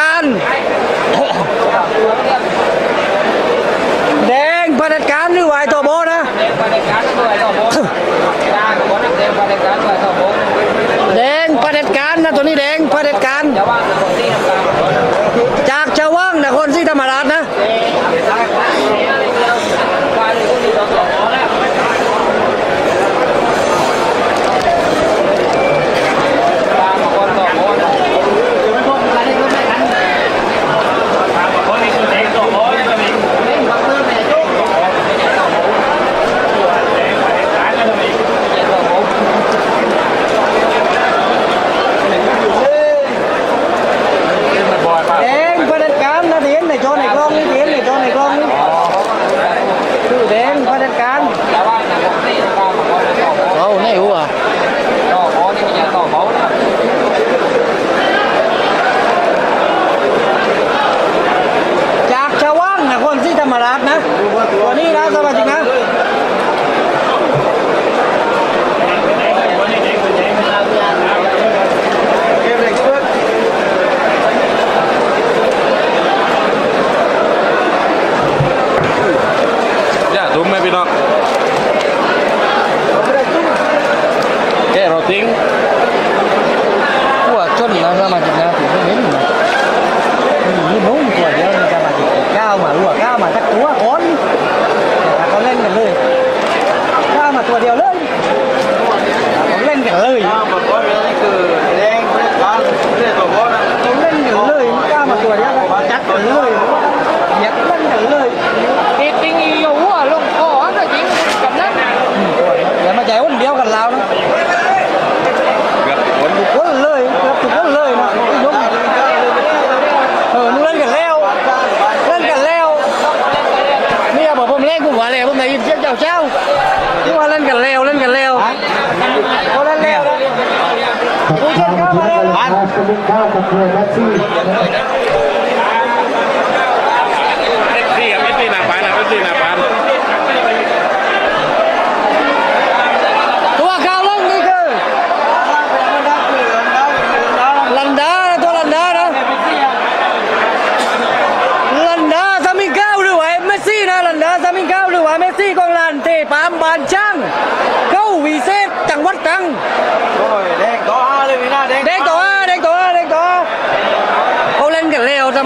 การแดงเผด็จการหรือวายตัวโบนะแดงเผด็จการนะตัวนี้แดงเผด็จการจากชาวว่างนะคนซี่ธรรมราชนะ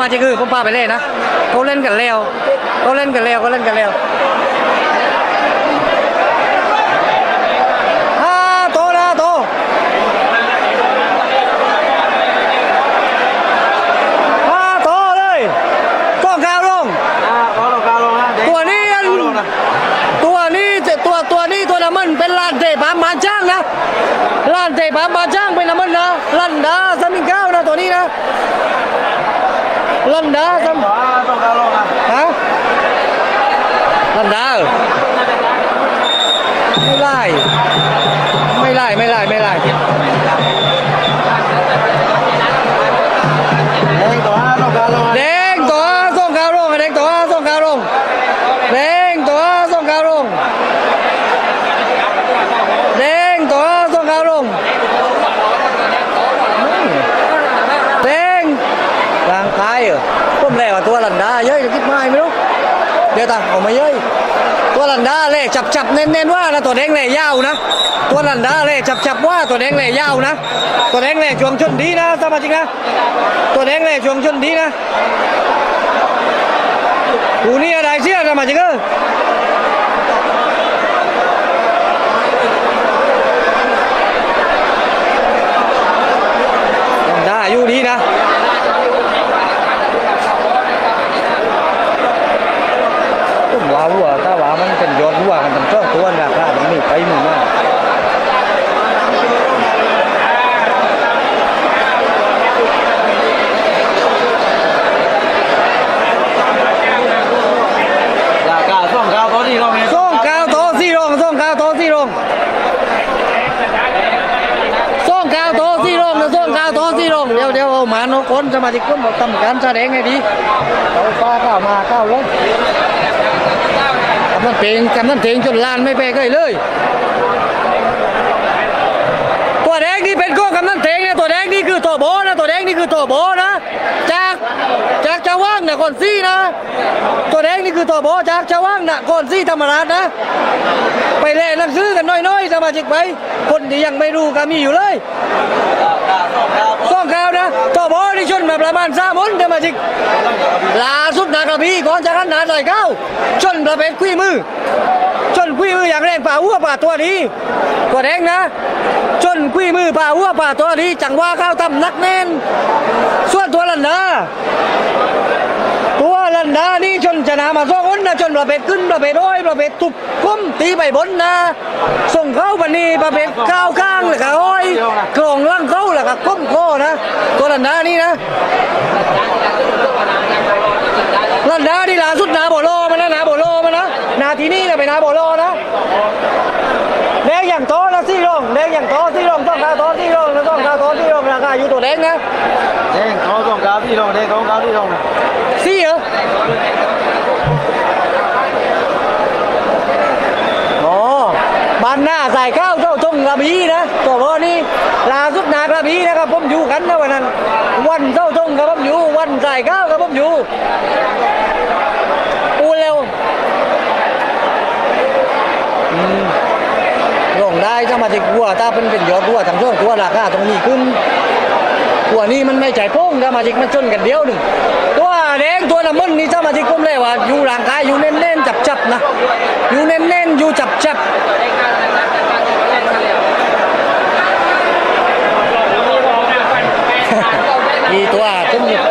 มาจิกคือผมพาไปเล่นนะเขาเล่นกันแล้วเขาเล่นกันแล้วเขาเล่นกันแล้วจ้างนะร้านเตะปามบาจ้างเป็นน้มันนะล้านดาสมิงเก้านะตัวนี้นะ Landa sama. Hah? Landa. ไม่ไล่ไม่ไล่ไม่ไล่ไม่ไล่ กับกิ๊บไม้ไม่รู้ เดี๋ยวตาออกมาเยอะตัวลันดาเลยจับจับเน้นเน้นว่านะตัวแดงเล่ยาวนะ ตัวลันดาเลยจับจับว่าตัวแดงเล่ยาวนะ ตัวแดงเล่ช่วงชนดีนะสมาชิกนะ ตัวแดงเล่ช่วงชนดีนะกูนี่อะไรเชื่อสมาชิกเอออยู่ดีนะ ว่ากันตรงๆตัวราคาแบบนี้ไปหมู่มากคนสมาชิกคนบอกทำการแสดงไงดีเขาฟ้าข้ามาข้าวลง นั่ำเพลงกำนั่ำเพลงจนลานไม่ไปใกล้เลย ตัวแดงนี่เป็นก้กันั่ำเพลงนะตัวแดงนี่คือตัวโบนะตัวแดงนี่คือตัวโบนะจากจากชาว่างนะก่อนซี่นะ ตัวแดงนี่คือตัวโบจากชาว่างนะก่อนซี่ธรรมราชนะ ไปแลกหนังซื้อกันน้อยๆสมาชิกไปคนที่ยังไม่รู้ก็มีอยู่เลยสองข่าวนะตัวโบ ชนมาประมาณสามคนสมาจิกล่าสุดนากระบี่ก่อนจะขั้นนาใส่เก้าชนประเภทคุยมือ ชนคุยมืออย่างแรงป่าวัวป่าตัวนี้ตัวแดงนะ ชนคุยมือป่าวัวป่าตัวนี้จังว่าข้าวตำนักแน่นส่วนตัวลันดาตัวลันดานี่ชน นะมาสองคนนะชนประเภทขึ้นประเภทร้อยประเภทตุบก้มตีไปบนนะ ส่งเข้าบันนี้ประเภทก้าวข้างเลยค่ะอ้อยกลองล่างเข้าเลยค่ะก้มคอนะตัวลันดานี่นะลันดาที่ล่าสุดนาโบโลมานะนาโบโลมานะนาทีนี้นะไปนาโบโลนะแดงอย่างโตนะซี่โรงแดงอย่างโตซี่โรงต้องการโตซี่โรงนะต้องการโตซี่โรงราคาอยู่ตัวแดงนะแดงเขาต้องการพี่ลงแดงเขาต้องการพี่ลงซี่เหรออ๋อ บ้านหน้าใส่ข้าวเจ้าจงกระบี่นะตัวพ่อนี่ลาสุดนากระบี่นะครับผมอยู่กันนะวันนั้น วันเจ้าจงกับผมอยู่ วันใส่ข้าวกับผมอยู่อูเร็วลงได้ถ้ามาจากวัวถ้าเป็นเป็นยอดวัวทำช่วงตัวราคาตรงนี้ขึ้นวัวนี่มันไม่ใจโป้งถ้ามาจากมันชนกันเดียวหนึ่งตัวแดงตัวน้ำมันนี่ถ้ามาจากผมเลยว่าอยู่ร่างกายอยู่แน่นๆจับๆนะอยู่แน่นๆอยู่จับๆ อีตัวขึ้นอยู่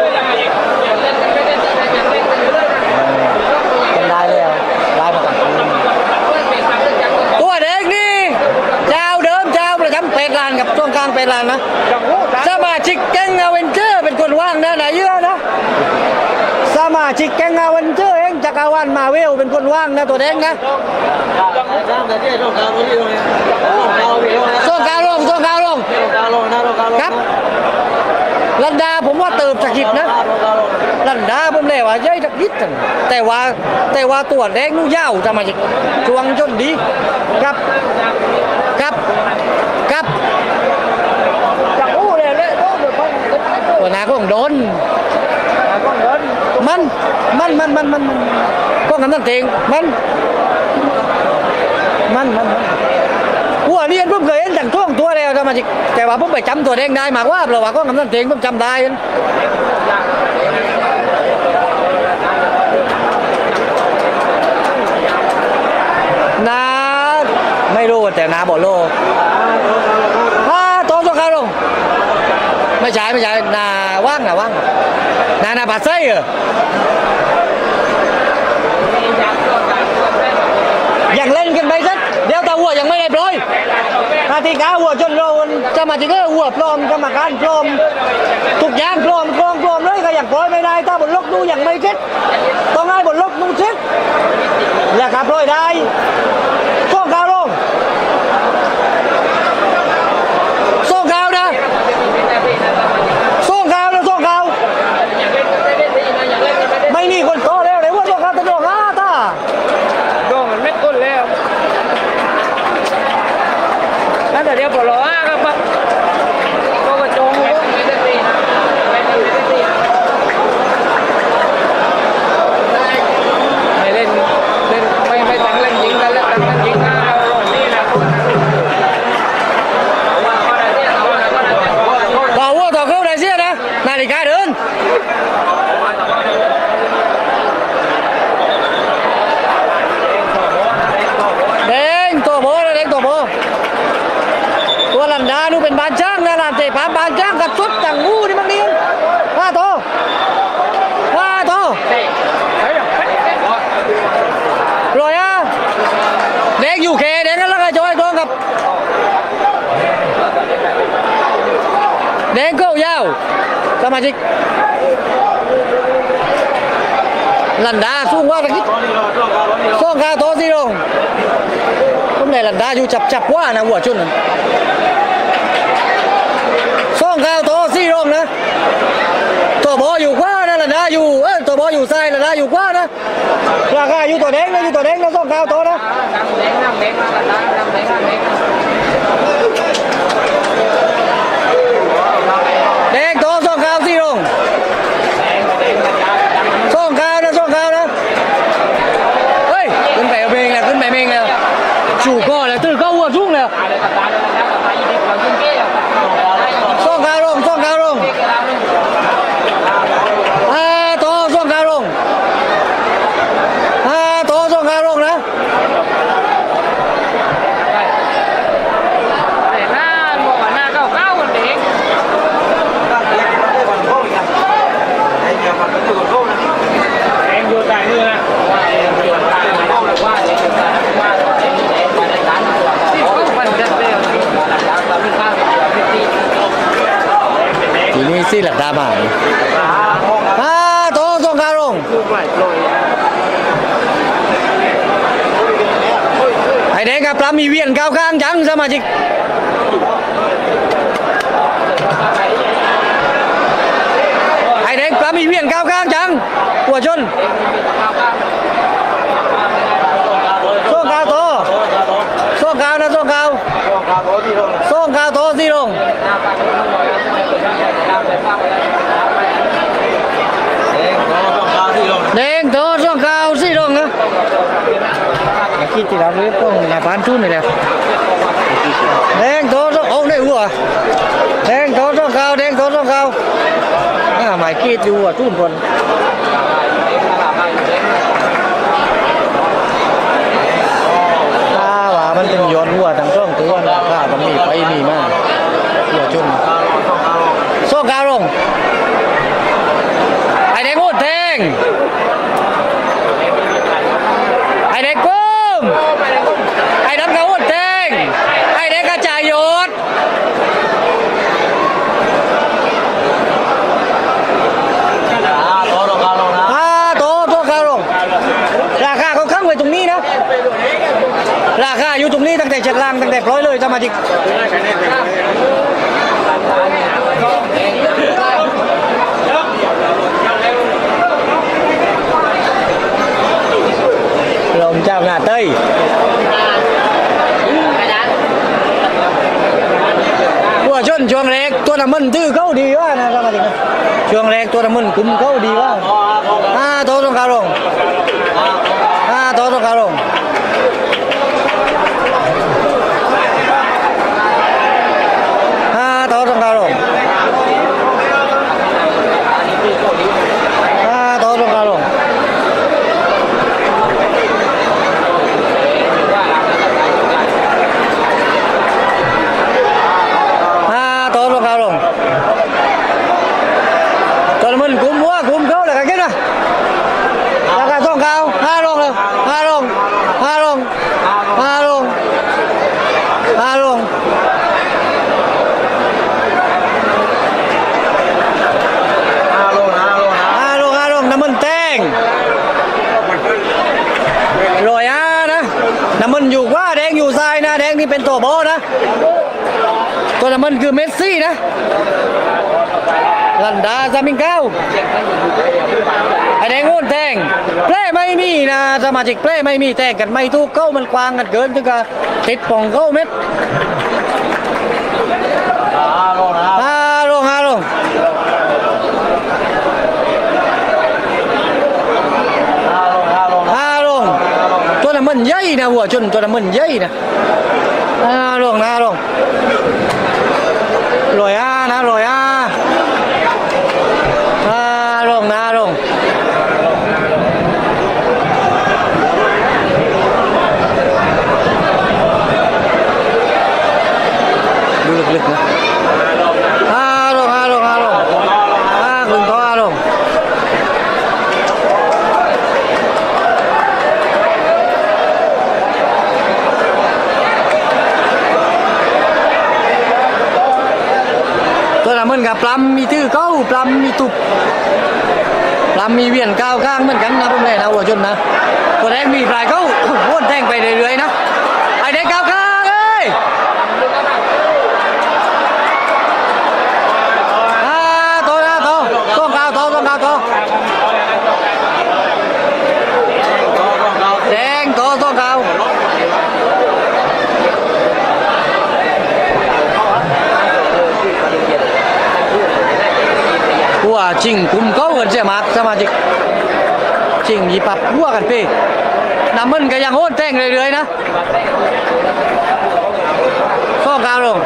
เป็นได้เลยอะได้มาก่อนตัวเด็กนี่เจ้าเดิมเจ้าประจำเป็ดลานกับช่วงกลางเป็ดลานนะสมาชิกแก๊งอเวนเจอร์เป็นคนว่างนะไหนเยอะนะสมาชิกแก๊งอเวนเจอร์เองจักรวาลมาเวลเป็นคนว่างนะตัวเด็กนะจ้างแต่ที่ต้องการพี่ลงเนี่ยต้องการพี่ลงนะช่วงกลางลงช่วงกลางลงต้องการลงนะต้องการลงครับ ลันดาผมว่าเติบสกิดนะต้องการลงลันดาผมเลยว่าเย้ยสักนิดกันแต่ว่าแต่ว่าตัวแดงนู่ยาวสมาชิกช่วงจนดีครับครับครับจักอู้เลยเลยโดนตัวนาก็โดนมันมันมันมันมันมันก็กำนันเตงมันมันมัน หัวนี่ผมเคยเห็นจังท่วงตัวแล้วทำไมจิแต่ว่าผมไปจำตัวแดงได้มากว่าเราว่าก็กำนันเตงผมจำได้นาไม่รู้แต่นาบอกโลฮ่าโตสงครามลงไม่ใช่ไม่ใช่นาว่างนาว่างนานาปัดไส้เหรอยังเล่นกันไปสักเดี๋ยวตาหัวยังไม่ได้ปล่อย นาทีก้าหัวจนเราจะมาถึงก็หัวปลอมกรรมการปลอมทุกอย่างปลอมกองปลอมเลยก็ยังปล่อยไม่ได้ ถ้าบนลกดูอย่างไม่คิดต้องให้บนลกดูเสร็จแล้วครับปล่อยได้ส่งข่าวลงส่งข่าวนะส่งข่าวนะส่งข่าวไม่มีคนโตแล้วเลยว่าส่งข่าวตะโดดฮะตา โดนมันเม็ดก้นแล้ว นั่น lần landa xuống quá cái xong ga to gì đâu. Hôm nay lần landa dù chập chập quá là quả chun xong ga to gì đâu nữa tổ bò dù quá đó landa dù, ơ tổ bò dù sai lần landa dù quá đó là ga dù tổ đen đó dù tổ đen nó xong ga to đó đen to xong ga gì đâu. นส่องคาโตสิลงนะตัวบออยู่ขวานะลันดาอยู่เออตัวบออยู่ซ้ายลันดาอยู่ขวานะราคาอยู่ตัวแดงนะอยู่ตัวแดงนะส่องคาโตนะ น้ำแดงน้ำแดงมาละน้ำแดงน้ำแดง ชูก็แล้วตื้อก็วัวชุ่งแล้วส่องกาวลงส่องกาวลงอ่าโตส่องกาวลงอ่าโตส่องกาวลงนะ ไอ้เดี๋ยวมันก็อยู่กับเขานะ แดงอยู่ใต้มือนะ ทีนี้สิหลักดาบ่ายอ่าโตส่องกาวลงไอเด็กกับปลา มีเวียนก้าวข้างจังสมาชิกไอเด็กปลามีเวียนก้าวข้างจังหัวชนส่งกาวโตส่งกาวนะส่งกาวต้องการตัวที่เราส่งกาวโตสิลงเองต้องการที่เราแดงโตส่งกาว คิดที่เราเรียกพวกนาพานชุนนี่แหละแดงโตส่งโอ้ได้หัวแดงโตส่งกาวแดงโตส่งกาวอ่หมายคิดอยู่หัวชุนคนถ้าว่ามันเป็นย้อนหัวทั้งสองตัวนะถ้ามันมีไปมีมาหัวชุนต้องการโซ่กาลงไอเด็กพูดแทงไอเด็กกุ้มไอดันกระพูดแทงไอเด็กกระจายโยศ อ่าตัวต้องการเรานะ อ่าโตโตกาวลงราคาเขาข้างไว้ตรงนี้นะ ราคาอยู่ ตรงนี้ตั้งแต่เจ็ดล่างตั้งแต่ปล่อยเลยสมาชิกลมเจ้าหน้าเต้ยตัวชนช่วงแรกตัวน้ำมันตื้อเขาดีว่านะครับมาถึงช่วงแรกตัวน้ำมันคุ้มเขาดีว่าอ่าโตตรงกลางลงอ่าโตตรงกลางลงอ่าโตตรงกลางลงอ่าโตตรงกลางลงอ่าโตตรงกลางลงตัวน้ำมันคุมหัวคุมเขาเลยกันกินนะ ราคาต้องเขาห้าลงเลยห้าลงห้าลงห้าลงห้าลง อ่าลงนะลงนะ ห้าลงห้าลงน้ำมันแตงลอยอะนะน้ำมันอยู่ขว่าแดงอยู่ซ้าย นะแดงนี่เป็นตัวโบนะ ตัวน้ำมันคือเมสซี่นะ ลันดาซามิงเก้าไอแดงโง่นแทงแปรไม่มีนะสมาชิกแปรไม่มีแทงกันไม่ถูกเข้ามันกวางกันเกินถึงกับติดป่องเข้าเม็ดอ่าลงนะห้าลงห้าลงอ่าลงอ่าลงห้าลงตัวน้ำมันใหญ่นะหัวชนตัวน้ำมันใหญ่นะ ห้าลงห้าลงลอยห้านะลอยห้าห้าลงห้าลงดูลึกๆนะห้าลงห้าลงห้าลงห้าคุณก็ห้าลง ตัวน้ำมันกับ ปลัมีตื้อเก้าปลัมีตุบปลัมีเวียนก้าวข้างเหมือนกันนะผมเลยนะวัวชนนะตัวแรกมีปลายเข้าวนแทงไปเรื่อยๆนะาชิงคุ้มเขากันเสียมากสมาชิกชิงยีปับวัวกันพี่น้ำมันก็ยังโหนแต่งเรื่อยๆนะข้อการลง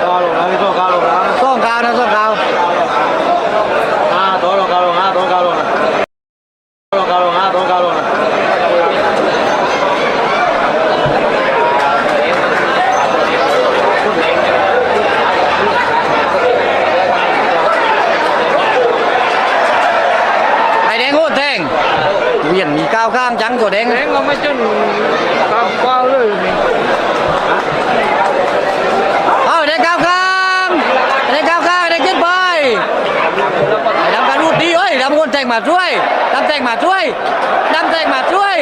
แตกมาช่วยน้ำแตกมาช่วยน้ำแตกมาช่วย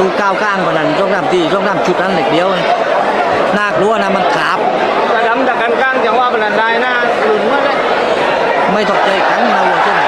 ตู้ก้าวข้างกว่านั้นร่องน้ำที่ร่องน้ำชุดนั้นเหล็กเดียวน่ากลัวนะมันขาบกระดมดักกันก้างจังว่าบรรดาได้น่าหลุดมากเลยไม่ตกใจขังนะวัวเช่น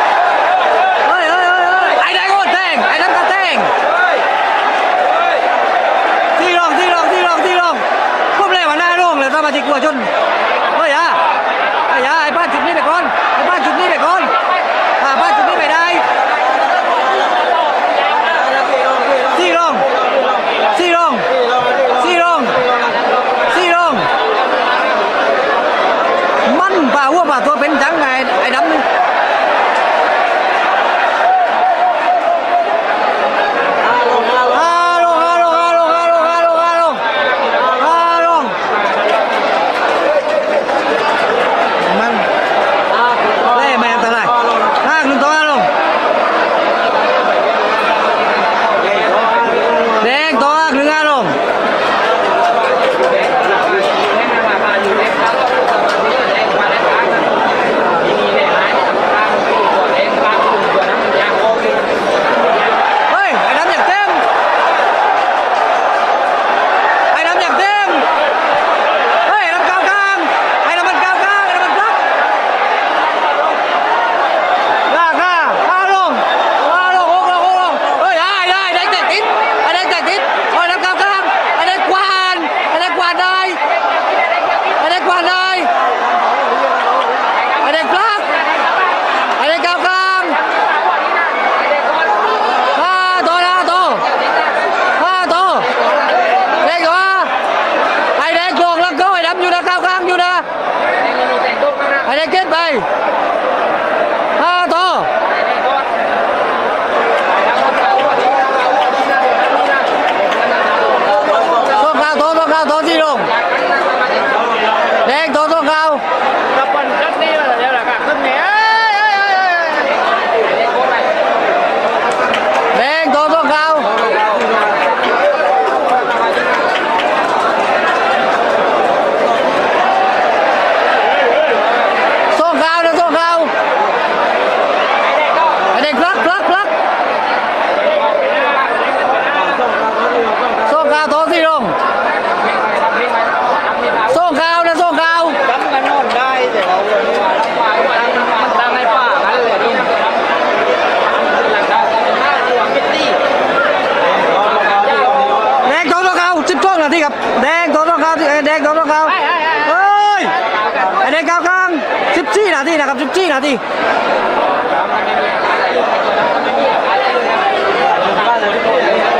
จุ๊บจี้นะดิ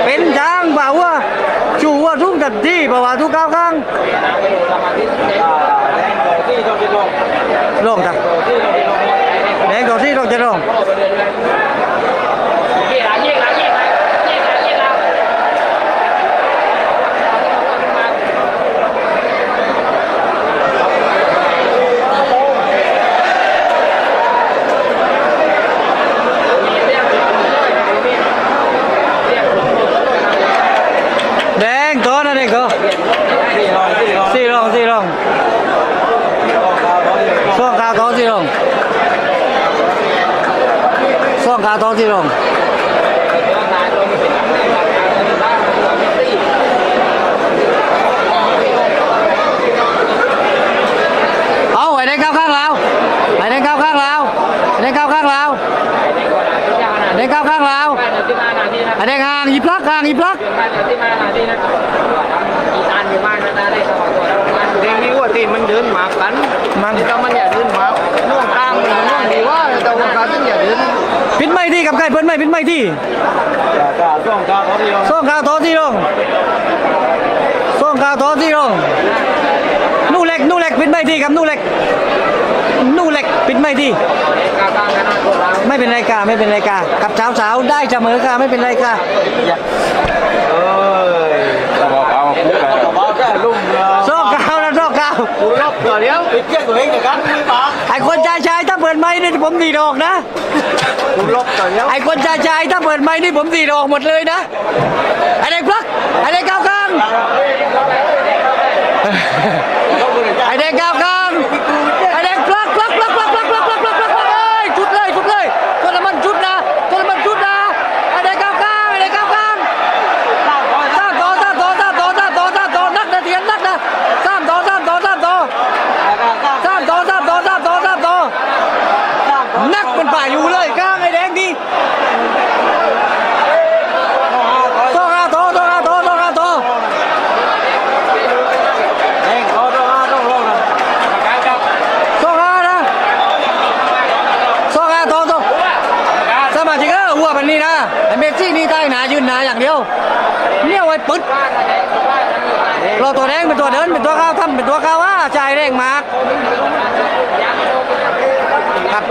เป็นจ้างบ่าวว่าจู่ว่าทุกงตัดที่บ่าวว่าทุกก้าวข้าง นู่เล็กนู่เล็กปิดไม่ดีครับนู่เล็กนู่เล็กปิดไม่ดี ไม่เป็นไรกาไม่เป็นไรกากับสาวสาวได้เสมอกาไม่เป็นไรกาโซกาวนะโซกาวเดี๋ยวปิดเที่ยงตัวเองกันไอ้คนชายชายถ้าเปิดไม่นี่ผมดีดอกนะไอ้คนชายชายถ้าเปิดไม่นี่ผมดีดอกหมดเลยนะไอ้เด็พลักไอ้เด็กก้าวกลาง Ai đang cao không? ปึ๊ดเราตัวแดงเป็นตัวเดินเป็นตัวข้าวทำเป็นตัวข้าวว่าใจแรงมากครับ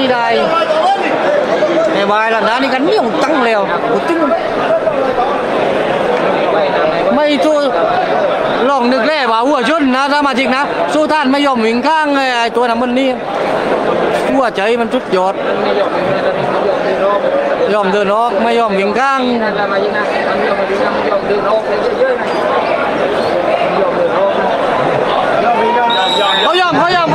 นี่ได้ไอ้บายละนะนี่กันนี่ของตั้งแล้วกูตึงไม่ช่วลองนึกแร่ว่าวัวชนนะสมาชิกนะสู้ท่านไม่ยอมวิ่งข้างไอ้ตัวน้ำมันนี่หัวใจมันชุดยอดยอมเดินออกไม่ยอมวิ่งข้างเขายอมเขายอม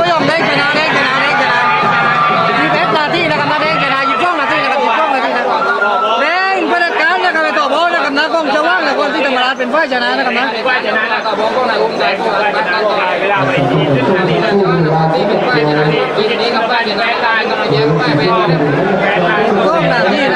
ป็นฝ่ายชนะนะครับนะป็ฝ่ายชนะนะก็บอกก็ในวงใจของการประกันตัวเวลาไปที่ที่นี่นะที่เป็นฝ่ายชนะที่ทีนี้กับฝ่ายชนะตายกับเยอะฝ่าเนฝ่ายตาก็หน้าที่นะ